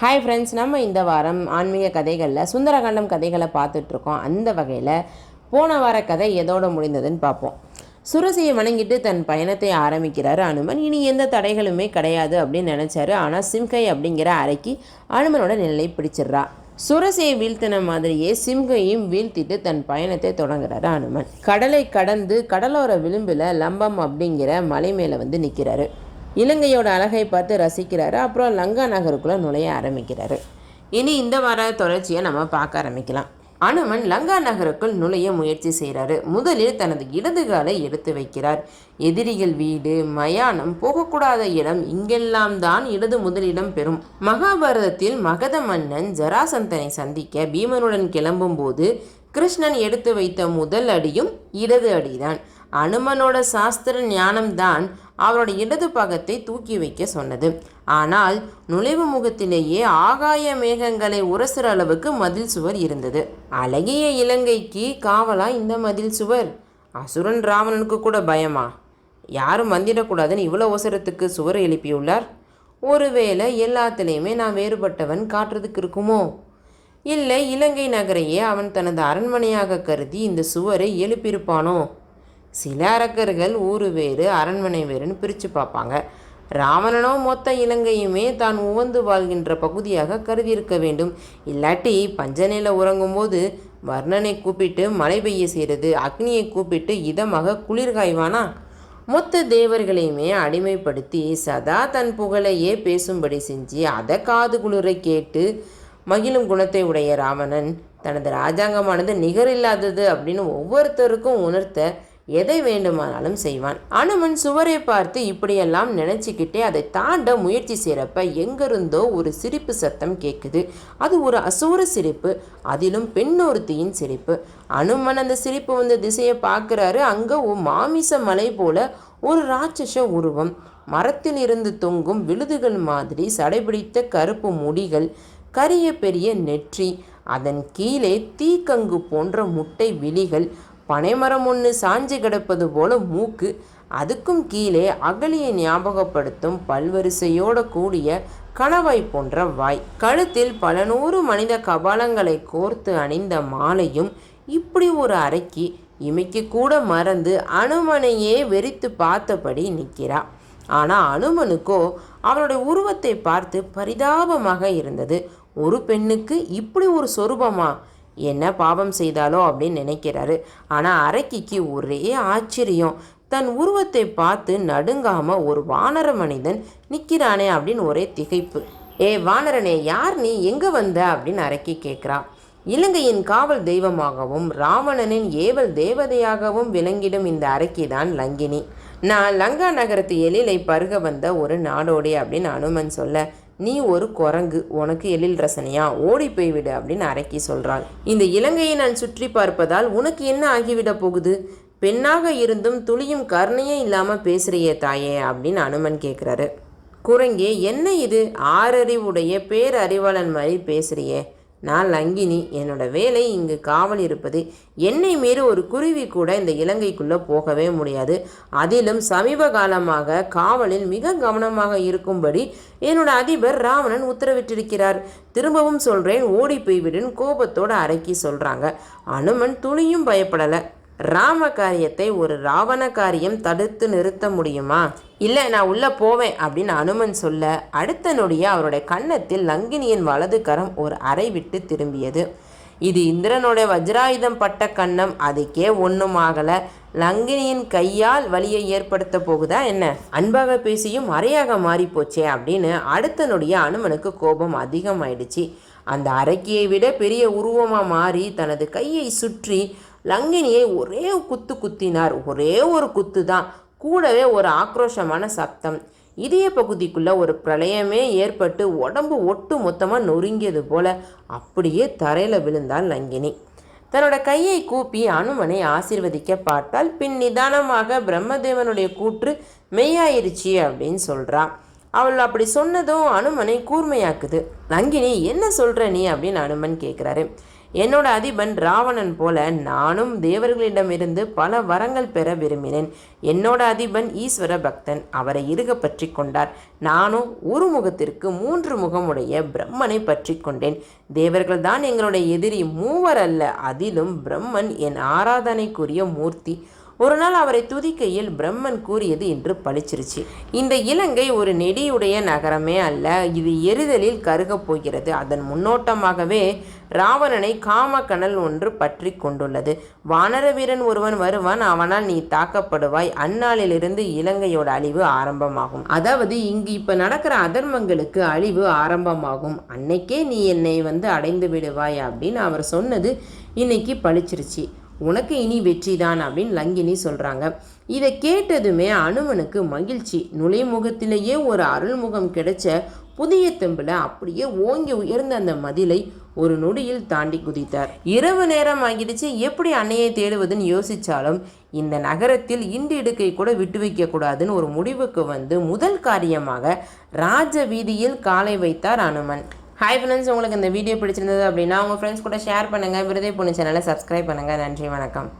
Hi friends நம்ம இந்த வாரம் ஆன்மீக கதைகளில் சுந்தரகாண்டம் கதைகளை பார்த்துட்ருக்கோம். அந்த வகையில் போன வார கதை எதோடு முடிந்ததுன்னு பார்ப்போம். சுரசியை வணங்கிட்டு தன் பயணத்தை ஆரம்பிக்கிறாரு அனுமன். இனி எந்த தடைகளுமே கிடையாது அப்படின்னு நினச்சாரு. ஆனால் சிம்கை அப்படிங்கிற அறைக்கு அனுமனோட நிலை பிடிச்சிடுறா. சுரசியை வீழ்த்தின மாதிரியே சிம்கையும் வீழ்த்திட்டு தன் பயணத்தை தொடங்குறாரு அனுமன். கடலை கடந்து கடலோர விளிம்பில் லம்பம் அப்படிங்கிற மலை மேலே வந்து நிற்கிறாரு இலங்கையோட அழகை பார்த்து ரசிக்கிறாரு. அப்புறம் லங்கா நகருக்குள்ளே நுழைய ஆரம்பிக்கிறாரு. இனி இந்த வார தொடர்ச்சியை நம்ம பார்க்க ஆரம்பிக்கலாம். அனுமன் லங்கா நகருக்குள் நுழைய முயற்சி செய்கிறாரு முதலில் தனது இடது காலை எடுத்து வைக்கிறார். எதிரிகள் வீடு மயானம் போகக்கூடாத இடம் இங்கெல்லாம் தான் இடது முதலிடம் பெறும். மகாபாரதத்தில் மகத மன்னன் ஜராசந்தனை சந்திக்க பீமனுடன் கிளம்பும்போது கிருஷ்ணன் எடுத்து வைத்த முதல் அடியும் இடது அடிதான். அனுமனோட சாஸ்திர ஞானம்தான் அவரோட இடது பக்கத்தை தூக்கி வைக்க சொன்னது. ஆனால் நுழைவு முகத்திலேயே ஆகாய மேகங்களை உரசுற அளவுக்கு மதில் சுவர் இருந்தது. அழகிய இலங்கைக்கு காவலா இந்த மதில் சுவர்? அசுரன் ராவணனுக்கு கூட பயமா? யாரும் வந்திடக்கூடாதுன்னு இவ்வளோ அவசரத்துக்கு சுவர் எழுப்பியுள்ளார்? ஒருவேளை எல்லாத்துலேயுமே நான் வேறுபட்டவன் காட்டுறதுக்கு இருக்குமோ? இல்லை இலங்கை நகரையே அவன் தனது அரண்மனையாக கருதி இந்த சுவரை எழுப்பியிருப்பானோ? சில அரக்கர்கள் ஊர் வேறு அரண்மனை வேறுன்னு பிரித்து பார்ப்பாங்க. ராவணனோ மொத்த இலங்கையுமே தான் உவந்து வாழ்கின்ற பகுதியாக கருதியிருக்க வேண்டும். இல்லாட்டி பஞ்சனையில் உறங்கும்போது வர்ணனை கூப்பிட்டு மழை பெய்ய செய்கிறது அக்னியை கூப்பிட்டு இதமாக குளிர்காய்வானா மொத்த தேவர்களையுமே அடிமைப்படுத்தி சதா தன் புகழையே பேசும்படி செஞ்சு அதை காது குளிரை கேட்டு மகிழும் குணத்தை உடைய ராவணன் தனது ராஜாங்கமானது நிகரில்லாதது அப்படின்னு ஒவ்வொருத்தருக்கும் உணர்த்த எதை வேண்டுமானாலும் செய்வான். அனுமன் சுவரை பார்த்து இப்படியெல்லாம் நினச்சிக்கிட்டே அதை தாண்ட முயற்சி செய்கிறப்ப எங்கிருந்தோ ஒரு சிரிப்பு சத்தம் கேட்குது அது ஒரு அசூர சிரிப்பு அதிலும் பெண்ணொருத்தியின் சிரிப்பு. அனுமன் அந்த சிரிப்பு வந்த திசையை பார்க்குறாரு. அங்கே ஓ மாமிச மலை போல ஒரு ராட்சச உருவம். மரத்தில் இருந்து தொங்கும் விழுதுகள் மாதிரி சடைபிடித்த கருப்பு முடிகள் கரிய பெரிய நெற்றி அதன் கீழே தீக்கங்கு போன்ற முட்டை விழிகள் பனைமரம் ஒன்று சாஞ்சு கிடப்பது போல மூக்கு அதுக்கும் கீழே அகலியை ஞாபகப்படுத்தும் பல்வரிசையோட கூடிய கணவாய் போன்ற வாய். கழுத்தில் பல நூறு மனித கபாலங்களை கோர்த்து அணிந்த மாலையும் இப்படி ஒரு அறைக்கு இமைக்கு கூட மறந்து அனுமனையே வெறித்து பார்த்தபடி நிற்கிறா. ஆனால் அனுமனுக்கோ அவளுடைய உருவத்தை பார்த்து பரிதாபமாக இருந்தது. ஒரு பெண்ணுக்கு இப்படி ஒரு சொரூபமா? என்ன பாவம் செய்தாலோ அப்படின்னு நினைக்கிறாரு. ஆனால் அரக்கிக்கு ஒரே ஆச்சரியம். தன் உருவத்தை பார்த்து நடுங்காம ஒரு வானர மனிதன் நிற்கிறானே அப்படின்னு ஒரே திகைப்பு. ஏ வானரனே யார் நீ? எங்கே வந்த? அப்படின்னு அரக்கி கேட்குறா. இலங்கையின் காவல் தெய்வமாகவும் ராவணனின் ஏவல் தேவதையாகவும் விளங்கிடும் இந்த அரக்கி தான் லங்கினி. நான் லங்கா நகரத்து எழிலை பருக வந்த ஒரு நாடோடி அப்படின்னு அனுமன் சொல்ல நீ ஒரு குரங்கு உனக்கு எழில் ரசனையா? ஓடி போய்விடு அப்படின்னு அரக்கி சொல்கிறாள் இந்த இலங்கையை நான் சுற்றி பார்ப்பதால் உனக்கு என்ன ஆகிவிட போகுது? பெண்ணாக இருந்தும் துளியும் கருணையே இல்லாமல் பேசுகிறியே தாயே அப்படின்னு அனுமன் கேட்குறாரு குரங்கே என்ன இது? ஆறறிவுடைய பேரறிவாளன் மாதிரி பேசுகிறியே நான் லங்கினி. என்னோட வேலை இங்கு காவல் இருப்பது. என்னை மீறி ஒரு குருவி கூட இந்த இலங்கைக்குள்ளே போகவே முடியாது. அதிலும் சமீப காலமாக காவலில் மிக கவனமாக இருக்கும்படி என்னோட அதிபர் ராவணன் உத்தரவிட்டிருக்கிறார். திரும்பவும் சொல்கிறேன் ஓடி போய்விடுன்னு கோபத்தோட அரக்கி சொல்கிறாங்க அனுமன் துளியும் பயப்படலை. ராம காரியத்தை ஒரு ராவண காரியம் தடுத்து நிறுத்த முடியுமா? இல்லை நான் உள்ளே போவேன் அப்படின்னு அனுமன் சொல்ல அடுத்த நொடியே அவருடைய கன்னத்தில் லங்கினியின் வலது கரம் ஒரு அறை விட்டு திரும்பியது. இது இந்திரனுடைய வஜ்ராயுதம் பட்ட கன்னம் அதுக்கே ஒன்றும் ஆகலை. லங்கினியின் கையால் வலியை ஏற்படுத்த போகுதா என்ன? அன்பாக பேசியும் அறையாக மாறிப்போச்சே அப்படின்னு அடுத்த நொடிய அனுமனுக்கு கோபம் அதிகமாயிடுச்சு. அந்த அரைக்கியை விட பெரிய உருவமாக மாறி தனது கையை சுற்றி லங்கினியை ஒரே குத்து குத்தினார். ஒரே ஒரு குத்து தான் கூடவே ஒரு ஆக்ரோஷமான சப்தம். இதய பகுதிக்குள்ள ஒரு பிரளயமே ஏற்பட்டு உடம்பு ஒட்டு மொத்தமாக நொறுங்கியது போல அப்படியே தரையில் விழுந்தாள் லங்கினி. தன்னோட கையை கூப்பி அனுமனை ஆசிர்வதிக்க பார்த்தால் பின் நிதானமாக பிரம்மதேவனுடைய கூற்று மெய்யாயிருச்சு அப்படின்னு சொல்கிறான் அவள் அப்படி சொன்னதும் அனுமனை கூர்மையாக்குது. லங்கினி என்ன சொல்கிற நீ? அப்படின்னு அனுமன் கேட்குறாரு என்னோட அதிபன் ராவணன் போல நானும் தேவர்களிடமிருந்து பல வரங்கள் பெற விரும்பினேன். என்னோட அதிபன் ஈஸ்வர பக்தன் அவரை இருக பற்றி கொண்டார். நானும் ஒரு முகத்திற்கு மூன்று முகமுடைய பிரம்மனை பற்றி கொண்டேன். தேவர்கள் தான் எங்களுடைய எதிரி மூவர் அல்ல அதிலும் பிரம்மன் என் ஆராதனைக்குரிய மூர்த்தி. ஒரு நாள் அவரை துதிக்கையில் பிரம்மன் கூறியது என்று பளிச்சிருச்சு இந்த இலங்கை ஒரு நெடியுடைய நகரமே அல்ல இது எரிதலில் கருகப் போகிறது. அதன் முன்னோட்டமாகவே ராவணனை காமக்கனல் ஒன்று பற்றி கொண்டுள்ளது. வானர வீரன் ஒருவன் வருவான் அவனால் நீ தாக்கப்படுவாய். அந்நாளிலிருந்து இலங்கையோட அழிவு ஆரம்பமாகும். அதாவது இங்கு இப்ப நடக்கிற அதர்மங்களுக்கு அழிவு ஆரம்பமாகும். அன்னைக்கே நீ என்னை வந்து அடைந்து விடுவாய் அப்படின்னு அவர் சொன்னது இன்னைக்கு பழிச்சிருச்சு. உனக்கு இனி வெற்றிதான் அப்படின்னு லங்கினி சொல்கிறாங்க இதை கேட்டதுமே அனுமனுக்கு மகிழ்ச்சி. நுழைமுகத்திலேயே ஒரு அருள்முகம் கிடைச்ச புதிய தெம்பில் அப்படியே ஓங்கி உயர்ந்த அந்த மதிலை ஒரு நொடியில் தாண்டி குதித்தார். இரவு நேரம் ஆகிடுச்சு. எப்படி அன்னையை தேடுவதுன்னு யோசித்தாலும் இந்த நகரத்தில் இண்டு இடுக்கை கூட விட்டு வைக்கக்கூடாதுன்னு ஒரு முடிவுக்கு வந்து முதல் காரியமாக ராஜ வீதியில் காலை வைத்தார் அனுமன். ஹாய் ஃப்ரெண்ட்ஸ் உங்களுக்கு இந்த வீடியோ பிடிச்சிருந்தது அப்படின்னா உங்கள் ஃப்ரெண்ட்ஸ் கூட ஷேர் பண்ணுங்கள் விருதை பொண்ணு சேனலை சப்ஸ்கிரைப் பண்ணுங்கள் நன்றி வணக்கம்.